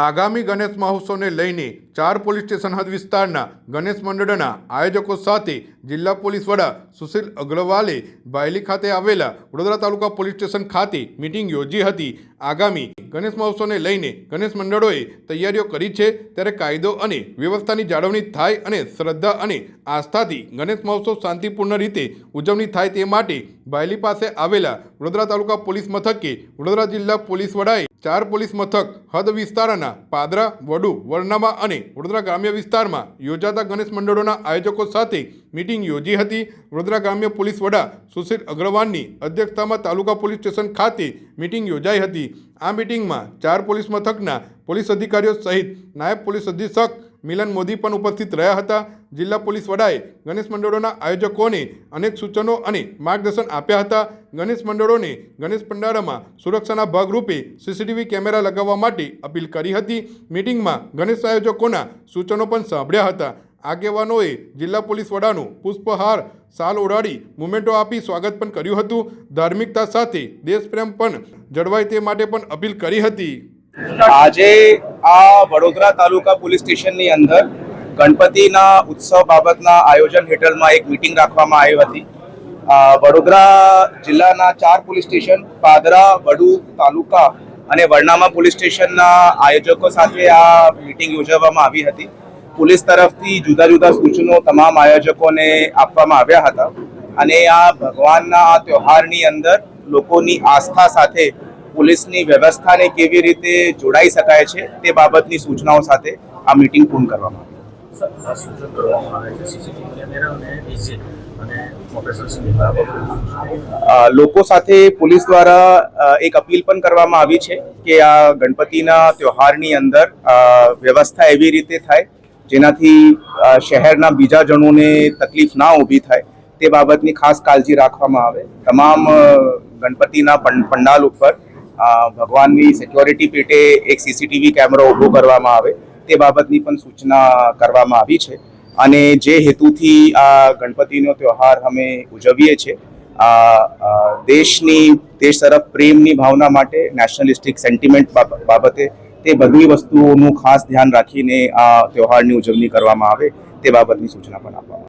આગામી ગણેશ મહોત્સવને લઈને ચાર પોલીસ સ્ટેશન હદ વિસ્તારના ગણેશ મંડળના આયોજકો સાથે જિલ્લા પોલીસ વડા સુશીલ અગ્રવાલે બાયલી ખાતે આવેલા વડોદરા તાલુકા પોલીસ સ્ટેશન ખાતે મિટિંગ યોજી હતી. આગામી ગણેશ મહોત્સવને લઈને ગણેશ મંડળોએ તૈયારીઓ કરી છે. ત્યારે કાયદો અને વ્યવસ્થાની જાળવણી થાય અને શ્રદ્ધા અને આસ્થાથી ગણેશ મહોત્સવ શાંતિપૂર્ણ રીતે ઉજવણી થાય તે માટે બાયલી પાસે આવેલા વડોદરા તાલુકા પોલીસ મથકે વડોદરા જિલ્લા પોલીસ વડાએ ચાર પોલીસ મથક હદ વિસ્તારના પાદરા, વડુ, વરનામા અને વડોદરા ગ્રામ્ય વિસ્તારમાં યોજાતા ગણેશ મંડળોના આયોજકો સાથે મિટિંગ યોજી હતી. વડોદરા ગ્રામ્ય પોલીસ વડા સુશીલ અગ્રવાલની અધ્યક્ષતામાં તાલુકા પોલીસ સ્ટેશન ખાતે મિટિંગ યોજાઈ હતી. આ મિટિંગમાં ચાર પોલીસ મથકના પોલીસ અધિકારીઓ સહિત નાયબ પોલીસ અધિક્ષક મિલન મોદી પણ ઉપસ્થિત રહ્યા હતા. જિલ્લા પોલીસ વડાએ ગણેશ મંડળોના આયોજકોને અનેક સૂચનો અને માર્ગદર્શન આપ્યા હતા. ગણેશ મંડળોને ગણેશ પંડાળમાં સુરક્ષાના ભાગરૂપે સીસીટીવી કેમેરા લગાવવા માટે અપીલ કરી હતી. મિટિંગમાં ગણેશ આયોજકોના સૂચનો પણ સાંભળ્યા હતા. આગેવાનોએ જિલ્લા પોલીસ વડાનું પુષ્પહાર, સાલ ઓઢાડી, મુમેન્ટો આપી સ્વાગત પણ કર્યું હતું. ધાર્મિકતા સાથે દેશપ્રેમ પણ જળવાય તે માટે પણ અપીલ કરી હતી. આજે આ વડોદરા તાલુકા પોલીસ સ્ટેશનની અંદર ગણપતિના ઉત્સવ બાબતના આયોજન હેઠળમાં એક મિટિંગ રાખવામાં આવી હતી. વડોદરા જિલ્લાના ચાર પોલીસ સ્ટેશન, પાદરા, વડુ તાલુકા અને વરનામા પોલીસ સ્ટેશનના આયોજકો સાથે આ મિટિંગ યોજવામાં આવી હતી. પોલીસ તરફથી જુદા જુદા સૂચનો તમામ આયોજકોને આપવામાં આવ્યા હતા. અને આ ભગવાનના આ તહેવારની અંદર લોકોની આસ્થા સાથે પોલીસની વ્યવસ્થાને કેવી રીતે જોડાઈ શકાય છે તે બાબતની સૂચનાઓ સાથે આ મીટિંગ પૂર્ણ કરવામાં આવી. લોકો સાથે પોલીસ દ્વારા એક અપીલ પણ કરવામાં આવી છે કે આ ગણપતિના તહેવારની અંદર વ્યવસ્થા એવી રીતે થાય જેનાથી શહેરના બીજા જણોને તકલીફ ના ઊભી થાય તે બાબતની ખાસ કાળજી રાખવામાં આવે. તમામ ગણપતિના પંડાલ ઉપર ભગવાનની સિક્યોરિટી પેટે એક સીસીટીવી કેમેરો ઊભો કરવામાં આવે, તે બાબતની પણ સૂચના કરવામાં આવી છે અને જે હેતુથી આ ગણપતિનો તહેવાર અમે ઉજવીએ છીએ, આ દેશની, દેશ તરફ પ્રેમની ભાવના માટે નેશનલિસ્ટિક સેન્ટિમેન્ટ બાબતે તે બધી વસ્તુઓનું ખાસ ધ્યાન રાખીને આ તહેવારની ઉજવણી કરવામાં આવે, તે બાબતની સૂચના પણ આપવામાં.